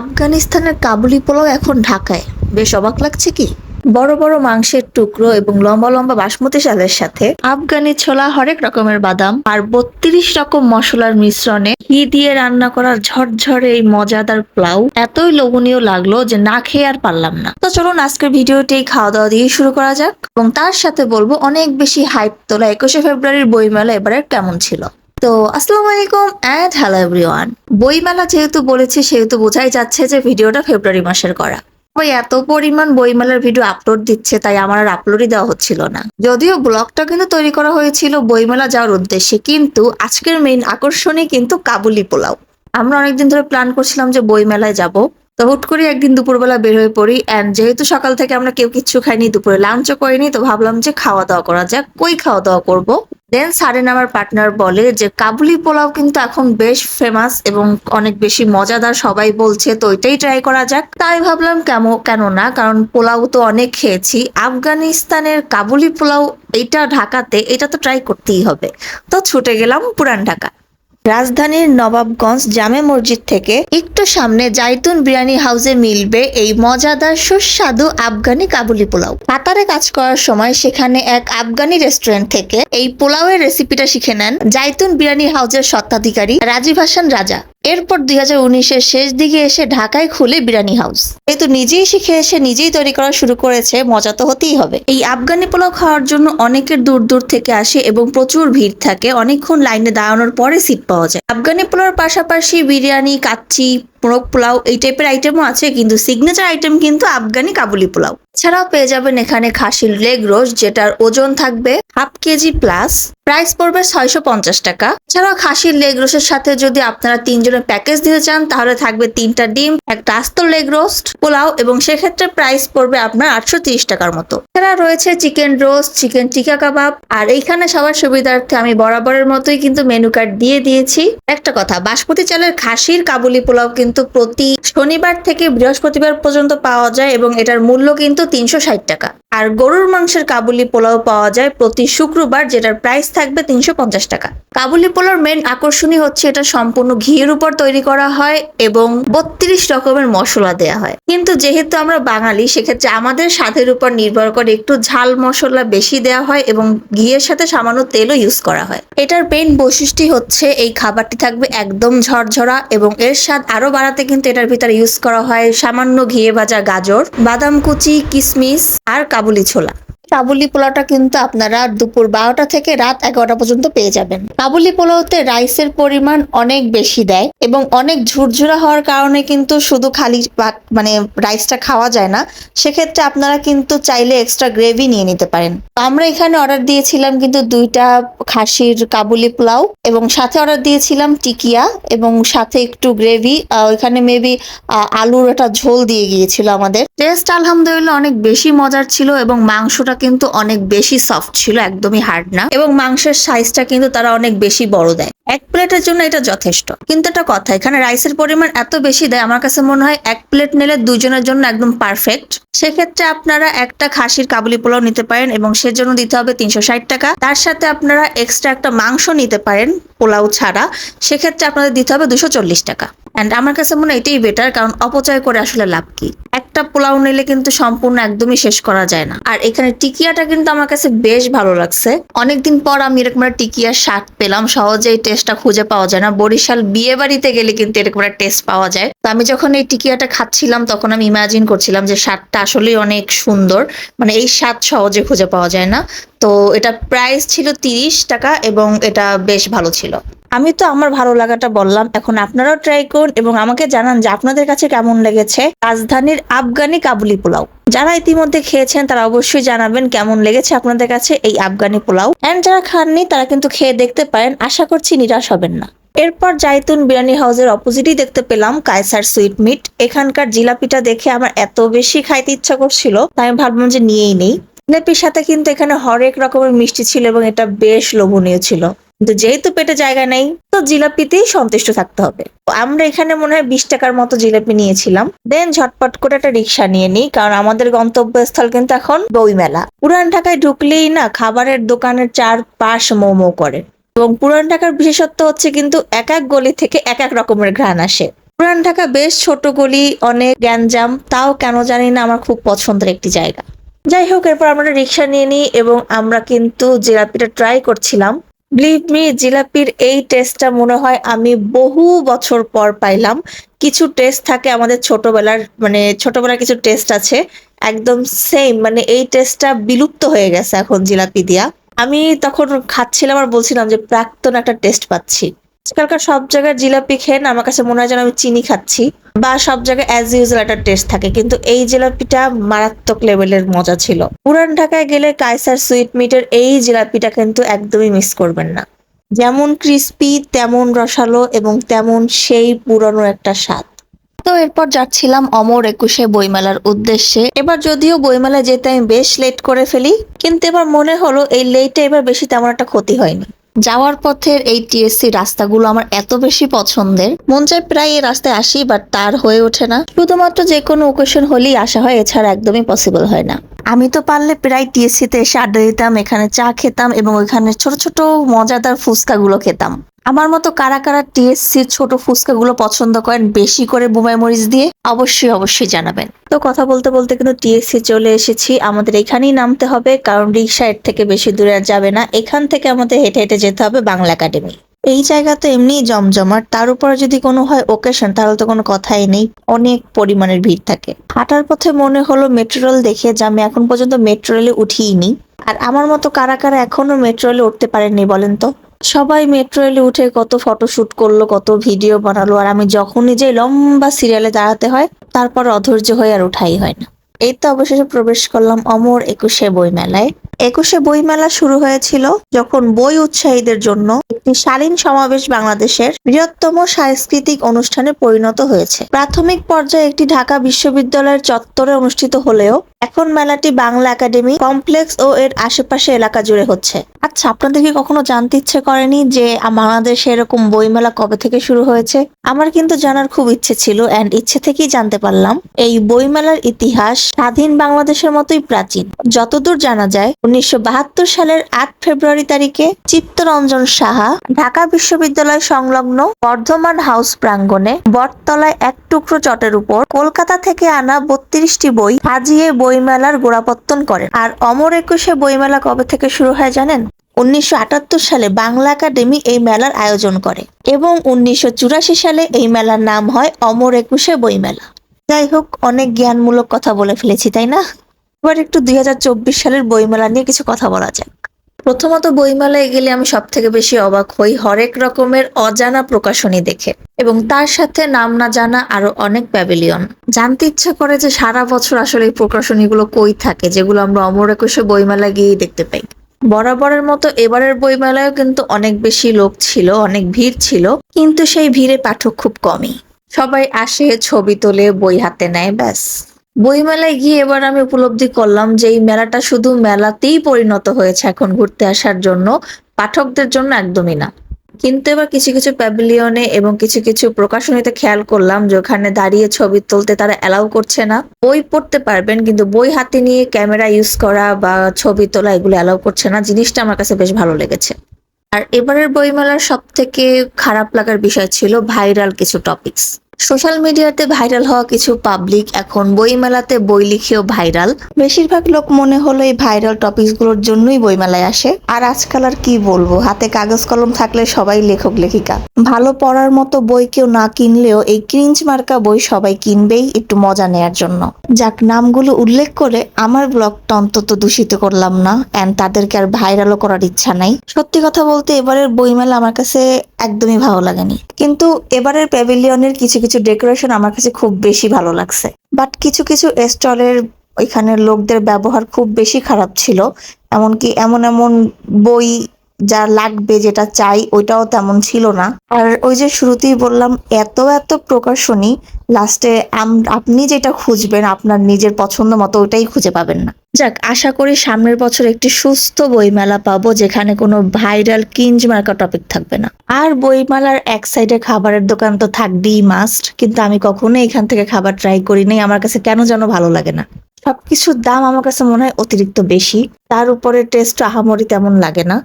আফগানিস্তানের কাবুলি পোলাও এখন ঢাকায়। বেশ অবাক লাগছে কি? বড় বড় মাংসের টুকরো এবং লম্বা লম্বা বাসমতি চালের সাথে আফগানি ছোলা, হরেক রকমের বাদাম আর বত্রিশ রকম মশলার মিশ্রণে ঘি দিয়ে রান্না করার ঝরঝরে এই মজাদার পোলাও। এতই লোভনীয় লাগল যে না খেয়ে আর পারলাম না। তো চলুন আজকের ভিডিওটি খাওয়া দাওয়া দিয়ে শুরু করা যাক এবং তার সাথে বলব অনেক বেশি হাইপ তোলা একুশে ফেব্রুয়ারির বইমেলা এবারে কেমন ছিল। তো আসসালামু আলাইকুম অ্যান্ড হ্যালো এভরিওয়ান বইমেলা যেহেতু বলেছি, সেহেতু বোঝাই যাচ্ছে যে ভিডিওটা ফেব্রুয়ারি মাসের করা। ওই এত পরিমাণ বইমেলার ভিডিও আপলোড দিচ্ছে, তাই আমার আর আপলোডই দেওয়া হচ্ছিল না। যদিও ব্লগটা কিন্তু তৈরি করা হয়েছিল বইমেলা যাওয়ার উদ্দেশ্যে, কিন্তু আজকের মেইন আকর্ষণই কিন্তু কাবুলি পোলাও। আমরা অনেকদিন ধরে প্ল্যান করছিলাম যে বইমেলায় যাব। তো হুট করে একদিন দুপুরবেলা বের হয়ে পড়ি অ্যান্ড যেহেতু সকাল থেকে আমরা কেউ কিচ্ছু খাইনি, দুপুরে লাঞ্চও করিনি, তো ভাবলাম যে খাওয়া দাওয়া করা যাক। কই খাওয়া দাওয়া করব? দেন সারেন আমার পার্টনার বলে যে, কাবুলি পোলাও কিন্তু এখন বেশ ফেমাস এবং অনেক বেশি মজাদার, সবাই বলছে, তো ওইটাই ট্রাই করা যাক। তাই ভাবলাম কেমন, কেন না, কারণ পোলাও তো অনেক খেয়েছি। আফগানিস্তানের কাবুলি পোলাও এটা ঢাকাতে, এটা তো ট্রাই করতেই হবে। তো ছুটে গেলাম পুরান ঢাকা। রাজধানীর নবাবগঞ্জ জামে মসজিদ থেকে একটু সামনে জাইতুন বিরিয়ানি হাউসে মিলবে এই মজাদার সুস্বাদু আফগানি কাবুলি পোলাও। কাতারে কাজ করার সময় সেখানে এক আফগানি রেস্টুরেন্ট থেকে এই পোলাওয়ের রেসিপিটা শিখে নেন জাইতুন বিরিয়ানি হাউসের স্বত্বাধিকারী রাজীব হাসান রাজা। এরপর দুই হাজার উনিশের শেষ দিকে এসে ঢাকায় খুলে বিরিয়ানি হাউস। যেহেতু নিজেই শিখে এসে নিজেই তৈরি করা শুরু করেছে, মজা তো হতেই হবে। এই আফগানি পোলাও খাওয়ার জন্য অনেকের দূর দূর থেকে আসে এবং প্রচুর ভিড় থাকে। অনেকক্ষণ লাইনে দাঁড়ানোর পরে সিট পাওয়া যায়। আফগানি পোলাওর পাশাপাশি বিরিয়ানি, কাচ্চি মোরগ পোলাও এই টাইপের আইটেমও আছে, কিন্তু সিগনেচার আইটেম কিন্তু আফগানি কাবুলি পোলাও। এছাড়াও পেয়ে যাবেন এখানে খাসির লেগ রোস্ট, যেটার ওজন থাকবে হাফ কেজি প্লাস প্রাইস পড়বে ছয়শো পঞ্চাশ টাকা। এছাড়াও খাসির লেগ রোস্টের সাথে যদি আপনারা তিনজনের প্যাকেজ দিতে চান, তাহলে থাকবে তিনটা ডিম, একটা আস্ত লেগ রোস্ট, পোলাও, এবং সেক্ষেত্রে প্রাইস পড়বে আপনার আটশো তিরিশ টাকার মতো। এছাড়া রয়েছে চিকেন রোস্ট, চিকেন টিকা কাবাব, আর এইখানে সবার সুবিধার্থে আমি বরাবরের মতোই কিন্তু মেনু কার্ড দিয়ে দিয়েছি। একটা কথা, বাসমতি চালের খাসির কাবুলি পোলাও কিন্তু প্রতি শনিবার থেকে বৃহস্পতিবার পর্যন্ত পাওয়া যায় এবং এটার মূল্য কিন্তু তিনশো ষাট টাকা। আর গরুর মাংসের কাবুলি পোলাও পাওয়া যায় প্রতি শুক্রবার, যেটার প্রাইস থাকবে তিনশো পঞ্চাশ টাকা। কাবুলি পোলাওর মেন আকর্ষণই হচ্ছে এটা সম্পূর্ণ ঘিয়ের উপর তৈরি করা হয় এবং বত্রিশ রকমের মশলা দেয়া হয়। কিন্তু যেহেতু আমরা বাঙালি, সেক্ষেত্রে আমাদের স্বাদের উপর নির্ভর করে একটু ঝাল মশলা বেশি দেওয়া হয় এবং ঘিয়ের সাথে সামান্য তেলও ইউজ করা হয়। এটার মেন বৈশিষ্ট্যই হচ্ছে এই খাবারটি থাকবে একদম ঝরঝরা এবং এর স্বাদ আরও বাড়াতে কিন্তু এটার ভিতরে ইউজ করা হয় সামান্য ঘিয়ে ভাজা গাজর, বাদাম কুচি কিশমিশ আর কাবুলি ছোলা। কাবুলি পোলাওটা কিন্তু আপনারা দুপুর বারোটা থেকে রাত এগারোটা পর্যন্ত পেয়ে যাবেন। কাবুলি পোলাওতে রাইসের পরিমাণ অনেক বেশি দেয় এবং অনেক ঝুরঝুরা হওয়ার কারণে কিন্তু শুধু খালি মানে রাইসটা খাওয়া যায় না, সেক্ষেত্রে আপনারা কিন্তু চাইলে এক্সট্রা গ্রেভি নিয়ে নিতে পারেন। আমরা এখানে অর্ডার দিয়েছিলাম কিন্তু দুইটা খাসির কাবুলি পোলাও এবং সাথে অর্ডার দিয়েছিলাম টিকিয়া এবং সাথে একটু গ্রেভি ওইখানে মেবি আলুর একটা ঝোল দিয়ে গিয়েছিল আমাদের। টেস্ট আলহামদুলিল্লাহ অনেক বেশি মজার ছিল এবং মাংসটা কিন্তু অনেক বেশি সফট ছিল, একদমই হার্ড না। এবং মাংসের সাইজটা কিন্তু তারা অনেক বেশি বড় দেয়। এক প্লেটের জন্য এটা যথেষ্ট। কিন্তু একটা কথা, এখানে রাইসের পরিমাণ এত বেশি দেয়, আমার কাছে মনে হয় এক প্লেট নিলে দুজনের জন্য একদম পারফেক্ট সেক্ষেত্রে আপনারা একটা খাসির কাবুলি পোলাও নিতে পারেন এবং সেজন্য দিতে হবে তিনশো ষাট টাকা। তার সাথে আপনারা এক্সট্রা একটা মাংস নিতে পারেন পোলাও ছাড়া, সেক্ষেত্রে আপনাদের দিতে হবে দুশো চল্লিশ টাকা। অ্যান্ড আমার কাছে মনে হয় এটাই বেটার কারণ অপচয় করে আসলে লাভ কি? একটা পোলাও নিলে কিন্তু সম্পূর্ণ একদমই শেষ করা যায় না। আর এখানে টিকিয়াটা কিন্তু আমার কাছে বেশ ভালো লাগছে। অনেকদিন পর আমি এরকম টিকিয়ার শাক পেলাম, সহজেই টেস্টটা খুঁজে পাওয়া যায় না। বরিশাল বিয়ে বাড়িতে গেলে কিন্তু এরকম একটা টেস্ট পাওয়া যায়। তো আমি যখন এই টিকিয়াটা খাচ্ছিলাম, তখন আমি ইমাজিন করছিলাম যে স্বাদটা আসলেই অনেক সুন্দর। মানে এই স্বাদ সহজে খুঁজে পাওয়া যায় না। তো এটা প্রাইস ছিল তিরিশ টাকা এবং এটা বেশ ভালো ছিল। আমি তো আমার ভালো লাগাটা বললাম। এখন আপনারাও ট্রাই করুন এবং আমাকে জানান যে আপনাদের কাছে কেমন লেগেছে রাজধানীর আফগানি কাবুলি পোলাও। যারা ইতিমধ্যে খেয়েছেন, তারা অবশ্যই জানাবেন কেমন লেগেছে আপনাদের কাছে এই আফগানি পোলাও। এন্ড যারা খাননি, তারা কিন্তু খেয়ে দেখতে পারেন। আশা করছি নিরাশ হবেন না। এরপর জাইতুন বিরিয়ানি হাউসের অপোজিটই দেখতে পেলাম কায়সার সুইট মিট। এখানকার জিলাপিটা দেখে আমার এত বেশি খাইতে ইচ্ছা করছিল, তাই আমি ভাবলাম যে নিয়েই নেই। জিলাপির সাথে কিন্তু এখানে হরেক রকমের মিষ্টি ছিল এবং এটা বেশ লোভনীয় ছিল। কিন্তু যেহেতু পেটে জায়গা নেই, তো জিলাপিতেই সন্তুষ্ট থাকতে হবে। আমরা এখানে মনে হয় বিশ টাকার মতো জিলাপি নিয়েছিলাম। দেন ঝটপট করে একটা রিক্সা নিয়ে নিই, কারণ আমাদের গন্তব্যস্থল কিন্তু এখন বইমেলা। পুরান ঢাকায় ঢুকলেই না খাবারের দোকানের চার পাশ মোমো করে। এবং পুরান ঢাকার বিশেষত্ব হচ্ছে কিন্তু এক এক গলি থেকে এক এক রকমের ঘ্রাণ আসে। পুরান ঢাকা বেশ ছোট গলি, অনেক গ্যাঞ্জাম, তাও কেন জানি না আমার খুব পছন্দের একটি জায়গা। যাই হোক, এরপর আমরা রিক্সা নিয়ে নিই এবং আমরা কিন্তু জিলাপিটা ট্রাই করছিলাম। বিলিভ মি জিলাপির এই টেস্টটা মনে হয় আমি বহু বছর পর পাইলাম। কিছু টেস্ট থাকে আমাদের ছোটবেলার মানে ছোটবেলার কিছু টেস্ট আছে। একদম সেম মানে এই টেস্টটা বিলুপ্ত হয়ে গেছে এখন জিলাপি দিয়া। আমি তখন খাচ্ছিলাম আর বলছিলাম যে প্রাক্তন একটা টেস্ট পাচ্ছি। আজকালকার সব জায়গায় জিলাপি খেয়ে না, আমার কাছে মনে হয় যেন আমি চিনি খাচ্ছি। বা সব জায়গায় অ্যাজ ইউজুয়াল একটা টেস্ট থাকে, কিন্তু এই জিলাপিটা মারাত্মক লেভেলের মজা ছিল। পুরান ঢাকায় গেলে কাইসার সুইট মিটের এই জিলাপিটা কিন্তু একদমই মিস করবেন না। যেমন ক্রিস্পি তেমন রসালো এবং তেমন সেই পুরনো একটা স্বাদ। তো এরপর যাচ্ছিলাম অমর একুশে বইমেলার উদ্দেশ্যে। এবার যদিও বইমেলায় যেতে আমি বেশ লেট করে ফেলি, কিন্তু এবার মনে হলো এই লেটে এবার বেশি তেমন একটা ক্ষতি হয়নি। যাওয়ার পথের এই টিএসসি রাস্তাগুলো আমার এত বেশি পছন্দের। মন চায় প্রায় এই রাস্তায় আসি বাট তার হয়ে ওঠে না। শুধুমাত্র যে কোনো ওকেশন হলেই আসা হয়, এছাড়া একদমই পসিবল হয় না। আমি তো পারলে প্রায় টিএসসিতে এসে আড্ডা দিতাম, এখানে চা খেতাম এবং ওইখানে ছোট ছোট মজাদার ফুচকাগুলো খেতাম। আমার মতো কারা কারা টিএসসি ছোট ফুচকাগুলো পছন্দ করেন বেশি করে বুমাই মরিচ দিয়ে, অবশ্যই অবশ্যই জানাবেন। তো কথা বলতে বলতে কিন্তু টিএসসি চলে এসেছি। আমাদের এখানেই নামতে হবে, কারণ রিক্সা এর থেকে বেশি দূরে আর যাবে না। এখান থেকে আমাদের হেঁটে হেঁটে যেতে হবে বাংলা একাডেমি। এই জায়গা তো এমনিই জমজমাট, তার উপরে যদি কোনো হয় ওকেশন তাহলে তো কোনো কথাই নেই। অনেক পরিমাণের ভিড় থাকে। হাঁটার পথে মনে হলো মেট্রো রেল দেখে, যে আমি এখন পর্যন্ত মেট্রো রেলে উঠিনি আর আমার মতো কারা কারা এখনও মেট্রো রেলে উঠতে পারেননি বলেন তো? সবাই মেট্রো রেলে উঠে কত ফটোশুট করল, কত ভিডিও বানালো, আর আমি যখনই যে লম্বা সিরিয়ালে দাঁড়াতে হয়, তারপর অধৈর্য হয়ে আর উঠাই হয় না। এই তো অবশেষে প্রবেশ করলাম অমর একুশে বই মেলায় একুশে বই মেলা শুরু হয়েছিল যখন বই উৎসাহীদের জন্য একটি শালীন সমাবেশ বাংলাদেশের বৃহত্তম সাংস্কৃতিক অনুষ্ঠানে পরিণত হয়েছে। প্রাথমিক পর্যায়ে একটি ঢাকা বিশ্ববিদ্যালয়ের চত্বরে অনুষ্ঠিত হলেও এখন মেলাটি বাংলা একাডেমি কমপ্লেক্স ও এর আশেপাশে এলাকা জুড়ে হচ্ছে। আচ্ছা আপনাদের কি কখনো জানতে ইচ্ছে করেনি যে বাংলাদেশে এরকম বইমেলা কবে থেকে শুরু হয়েছে? আমার কিন্তু জানার খুব ইচ্ছে ছিল অ্যান্ড ইচ্ছে থেকেই জানতে পারলাম। এই বইমেলার ইতিহাস স্বাধীন বাংলাদেশের মতোই প্রাচীন। যতদূর জানা যায়, উনিশশো বাহাত্তর সালের আট ফেব্রুয়ারি তারিখে চিত্তরঞ্জন সাহা ঢাকা বিশ্ববিদ্যালয় সংলগ্ন বর্ধমান হাউস প্রাঙ্গণে বটতলায় এক টুকরো চটের উপর কলকাতা থেকে আনা বত্রিশটি বই সাজিয়ে বইমেলার গোড়াপত্তন করেন। আর অমর একুশে বইমেলা কবে থেকে শুরু হয় জানেন? উনিশশো আটাত্তর সালে বাংলা একাডেমি এই মেলার আয়োজন করে এবং উনিশশো চুরাশি সালে এই মেলার নাম হয় অমর একুশে বইমেলা। যাই হোক, অনেক জ্ঞানমূলক কথা বলে ফেলেছি, তাই না? এবার একটু দুই হাজার চব্বিশ সালের বইমেলা নিয়ে কিছু কথা বলা যাক। প্রথমত বইমেলায় গেলে আমি সব থেকে বেশি অবাক হই হরেক রকমের অজানা প্রকাশনী দেখে এবং তার সাথে নাম না জানা আরও অনেক প্যাভিলিয়ন। জানতে ইচ্ছা করে যে সারা বছর আসলে এই প্রকাশনীগুলো কই থাকে, যেগুলো আমরা অমর একুশে বইমেলা গিয়েই দেখতে পাই। বরাবরের মতো এবারের বইমেলায়ও কিন্তু অনেক বেশি লোক ছিল, অনেক ভিড় ছিল, কিন্তু সেই ভিড়ে পাঠক খুব কমই। সবাই আসে, ছবি তোলে, বই হাতে নেয়, ব্যাস। বইমেলায় গিয়ে এবার আমি উপলব্ধি করলাম যে এই মেলাটা শুধু মেলাতেই পরিণত হয়েছে এখন ঘুরতে আসার জন্য। পাঠকদের জন্য একদমই না। কিন্তু এবার কিছু কিছু প্যাভিলিয়নে এবং কিছু কিছু প্রকাশনীতে খেয়াল করলাম যে ওখানে দাঁড়িয়ে ছবি তুলতে তারা অ্যালাউ করছে না। বই পড়তে পারবেন কিন্তু বই হাতে নিয়ে ক্যামেরা ইউজ করা বা ছবি তোলা এগুলো অ্যালাউ করছে না। জিনিসটা আমার কাছে বেশ ভালো লেগেছে। আর এবারের বইমেলার সব থেকে খারাপ লাগার বিষয় ছিল ভাইরাল কিছু টপিকস সোশ্যাল মিডিয়াতে ভাইরাল হওয়া কিছু পাবলিক এখন বইমেলাতে বই লিখেও ভাইরাল। বেশিরভাগ লোক মনে হলো এই ভাইরাল টপিকসগুলোর জন্যই বইমেলায় আসে। আর আজকাল আর কি বলব, হাতে কাগজ কলম থাকলে সবাই লেখক, লেখিকা। ভালো পড়ার মতো বই কেউ না কিনলেও এই ক্রিঞ্চ মার্কা বই সবাই কিনবেই একটু মজা নেয়ার জন্য। যাক, নামগুলো উল্লেখ করে আমার ব্লগটা অন্তত দূষিত করলাম না অ্যান্ড তাদেরকে আর ভাইরালও করার ইচ্ছা নাই। সত্যি কথা বলতে এবারের বইমেলা আমার কাছে একদমই ভালো লাগেনি। কিন্তু এবারের প্যাভিলিয়নের কিছু কিছু ডেকোরেশন আমার কাছে খুব বেশি ভালো লাগছে। বাট কিছু কিছু স্টলের ওইখানের লোকদের ব্যবহার খুব বেশি খারাপ ছিল। এমনকি এমন এমন বই যা লাগবে, যেটা চাই, ওইটাও তেমন ছিল না। আর ওই যে শুরুতেই বললাম, এত এত প্রকাশনী, লাস্টে আপনি যেটা খুঁজবেন, আপনার নিজের পছন্দ মতো ওইটাই খুঁজে পাবেন না। যাক, আশা করি সামনের বছর একটি সুস্থ বইমেলা পাবো, যেখানে কোনো ভাইরাল কিঞ্জ মার্কা টপিক থাকবে না। আর বইমেলার এক সাইডে খাবারের দোকান তো থাকবেই মাস্ট কিন্তু আমি কখনো এখান থেকে খাবার ট্রাই করি নাই, আমার কাছে কেন যেন ভালো লাগে না। সবকিছুর দাম আমার কাছে মনে হয় অতিরিক্ত বেশি, তার উপরে টেস্ট আহামরি তেমন লাগে না।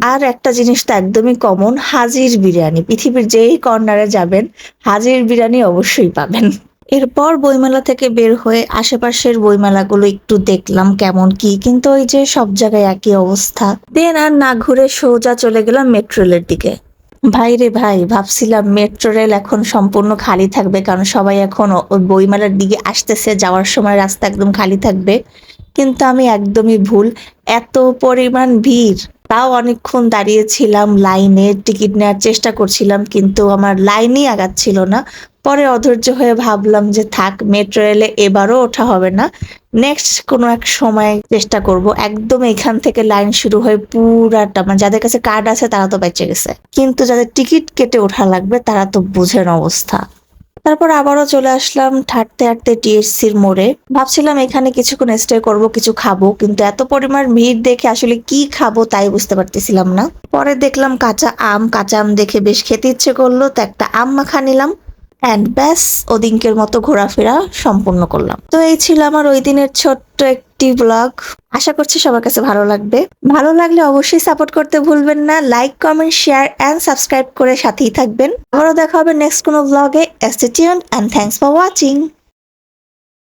আর একটা জিনিস তো একদমই কমন হাজির বিরিয়ানি। পৃথিবীর যেই কর্নারে যাবেন, হাজির বিরিয়ানি অবশ্যই পাবেন। এরপর বইমেলা থেকে বের হয়ে আশেপাশের বইমেলাগুলো একটু দেখলাম কেমন কি, কিন্তু ওই যে সব জায়গায় একই অবস্থা। দেন আর না ঘুরে সোজা চলে গেলাম মেট্রো রেলের দিকে। ভাই রে ভাই, ভাবছিলাম মেট্রো রেল এখন সম্পূর্ণ খালি থাকবে, কারণ সবাই এখন ওই বইমেলার দিকে আসতেছে, যাওয়ার সময় রাস্তা একদম খালি থাকবে। কিন্তু আমি একদমই ভুল। এত পরিমাণ ভিড়। তাও অনেকক্ষণ দাঁড়িয়েছিলাম লাইনে, টিকিট নেওয়ার চেষ্টা করছিলাম, কিন্তু আমার লাইনই আগাচ্ছিল না। পরে অধৈর্য হয়ে ভাবলাম যে থাক, মেট্রো রেলে এবারও ওঠা হবে না। নেক্সট কোনো এক সময় চেষ্টা করব। একদম এখান থেকে লাইন শুরু হয়ে পুরাটা মানে যাদের কাছে কার্ড আছে তারা তো বেঁচে গেছে। কিন্তু যাদের টিকিট কেটে ওঠা লাগবে, তারা তো বুঝেন অবস্থা। তারপর আবারও চলে আসলাম হাঁটতে হাঁটতে টিএসসির মোড়ে। ভাবছিলাম এখানে কিছুক্ষণ স্টে করব, কিছু খাব, কিন্তু এত পরিমাণ ভিড় দেখে আসলে কি খাব তাই বুঝতে পারতেছিলাম না। পরে দেখলাম কাঁচা আম কাঁচা আম দেখে বেশ খেতে ইচ্ছে করল, তো একটা আম মাখা নিলাম। অ্যান্ড ব্যাস, ওদিনকের মতো ঘোরাফেরা সম্পূর্ণ করলাম। তো এই ছিল আমার ওই দিনের ছোট্ট একটি ব্লগ আশা করছি সবার কাছে ভালো লাগবে। ভালো লাগলে অবশ্যই সাপোর্ট করতে ভুলবেন না। Like comment share and subscribe করে সাথেই থাকবেন। আবারও দেখা হবে নেক্সট কোনো ব্লগে stay tuned and thanks for watching